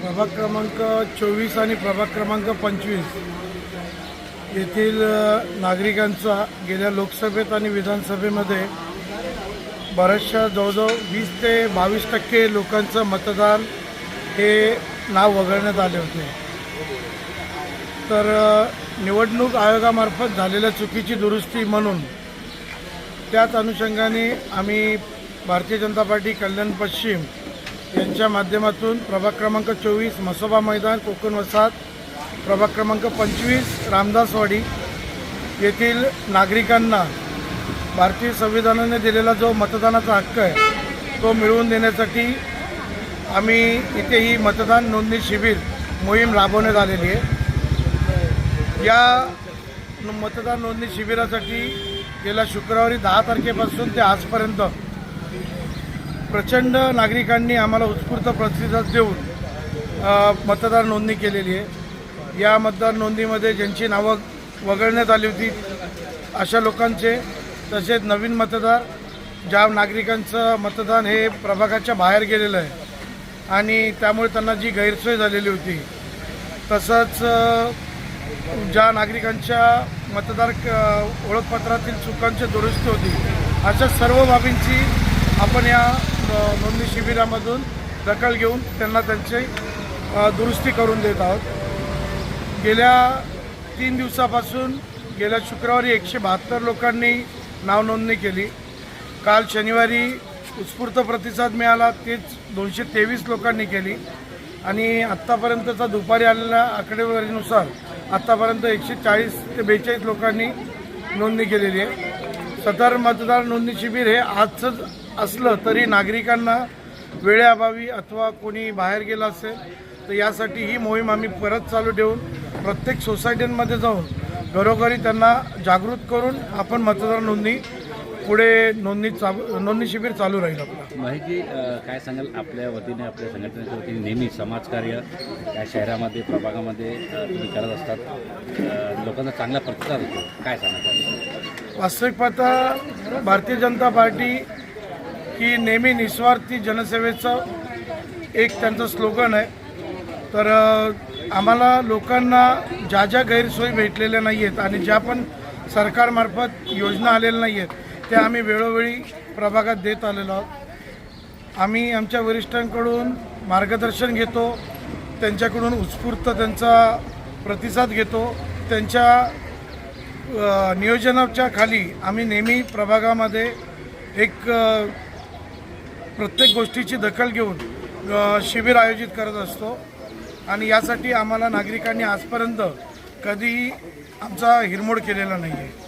प्रभाग क्रमांक चोवीस आणि प्रभाग क्रमांक पंचवीस येथील नागरिकांचा गेल्या लोकसभेत आणि विधानसभेमध्ये बऱ्याचशा जवळजवळ वीस ते बावीस टक्के लोकांचं मतदान हे नाव वगळण्यात आले होते. तर निवडणूक आयोगामार्फत झालेल्या चुकीची दुरुस्ती म्हणून त्याच अनुषंगाने आम्ही भारतीय जनता पार्टी कल्याण पश्चिम यांच्या माध्यमातून प्रभाग क्रमांक चोवीस मसोबा मैदान कोकण वसाहत प्रभाग क्रमांक पंचवीस रामदासवाडी येथील नागरिकांना भारतीय संविधानाने दिलेला जो मतदानाचा हक्क आहे तो मिळवून देण्यासाठी आम्ही इथे ही मतदान नोंदणी शिबिर मोहीम राबवण्यात आलेली आहे. या मतदान नोंदणी शिबिरासाठी गेल्या शुक्रवारी दहा तारखेपासून ते आजपर्यंत प्रचंड नागरिकांनी आम्हाला उत्स्फूर्त प्रतिसाद देऊन मतदार नोंदणी केलेली आहे. या मतदार नोंदणीमध्ये ज्यांची नावं वगळण्यात आली होती अशा लोकांचे तसेच नवीन मतदार ज्या नागरिकांचं मतदान हे प्रभागाच्या बाहेर गेलेलं आहे आणि त्यामुळे त्यांना जी गैरसोय झालेली होती तसंच ज्या नागरिकांच्या मतदार क- ओळखपत्रातील चुकांची दुरुस्ती होती अशा सर्व बाबींची आपण या नोंदणी शिबिरामधून दखल घेऊन त्यांना त्यांची दुरुस्ती करून देत आहोत. गेल्या तीन दिवसापासून गेल्या शुक्रवारी एकशे बहात्तर लोकांनी नावनोंदणी केली. काल शनिवारी उत्स्फूर्त प्रतिसाद मिळाला तेच दोनशे तेवीस लोकांनी केली. आणि आत्तापर्यंतचा दुपारी आलेल्या आकडेवारीनुसार आत्तापर्यंत एकशे चाळीस ते बेचाळीस लोकांनी नोंदणी केलेली आहे. सदर मतदार नोंदणी शिबिर हे आजचं असलं तरी नागरिकांना वेळेअभावी अथवा कोणी बाहेर गेलं असेल तर यासाठी ही मोहीम आम्ही परत चालू ठेवून प्रत्येक सोसायटींमध्ये जाऊन घरोघरी त्यांना जागृत करून आपण मतदार नोंदणी पुढे नोंदणी चालू नोंदणी शिबिर चालू राहील आपलं. माहिती काय सांगाल आपल्या वतीने आपल्या संघटनेच्या वतीने नेहमी समाजकार्य या शहरामध्ये प्रभागामध्ये तुम्ही करत असतात. लोकांचा चांगला प्रतिसाद होतो. काय सांगाल? वास्तविक पाहता भारतीय जनता पार्टी की नेहमी निस्वार्थी जनसेवेचं एक त्यांचं स्लोगन आहे. तर आम्हाला लोकांना ज्या ज्या गैरसोयी भेटलेल्या नाही आहेत आणि ज्या पण सरकारमार्फत योजना आलेल्या नाही आहेत त्या आम्ही वेळोवेळी प्रभागात देत आलेलो आहोत. आम्ही आमच्या वरिष्ठांकडून मार्गदर्शन घेतो त्यांच्याकडून उत्स्फूर्त त्यांचा प्रतिसाद घेतो त्यांच्या नियोजनाच्या खाली आम्ही नेहमी प्रभागामध्ये एक प्रत्येक गोष्टीची दखल घेऊन शिबिर आयोजित करत असतो. आणि यासाठी आम्हाला नागरिकांनी आजपर्यंत कधीही आमचा हिरमोड केलेला नाही आहे